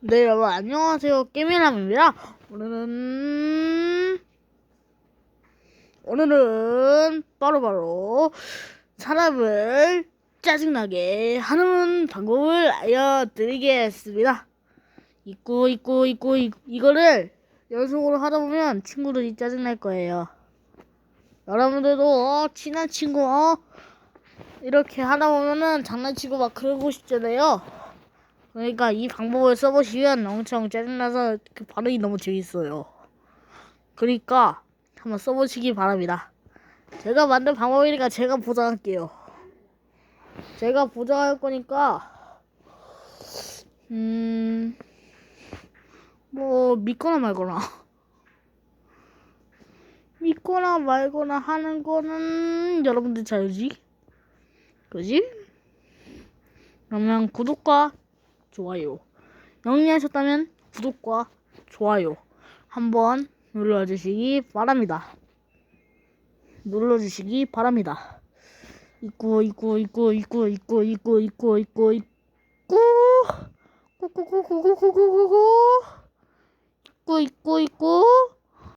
네 여러분 안녕하세요. 깨미남입니다. 오늘은 오늘은 바로 바로 사람을 짜증나게 하는 방법을 알려드리겠습니다. 있고 있고 있고 이, 이거를 연속으로 하다 보면 친구들이 짜증날 거예요. 여러분들도 어, 친한 친구 어, 이렇게 하다 보면은 장난치고 막 그러고 싶잖아요 그러니까 이 방법을 써보시면 엄청 짜증나서 그 반응이 너무 재밌어요. 그러니까 한번 써보시기 바랍니다. 제가 만든 방법이니까 제가 보장할게요. 제가 보장할 거니까 음... 뭐 믿거나 말거나 믿거나 말거나 하는 거는 여러분들 자유지 그지? 그러면 구독과 좋아요. 영리하셨다면 구독과 좋아요 한번 눌러주시기 바랍니다. 눌러주시기 바랍니다. 있고 있고 있고 있고 있고 있고 있고 있고 있고 꾸꾸꾸꾸꾸꾸꾸꾸 있고 있고 있고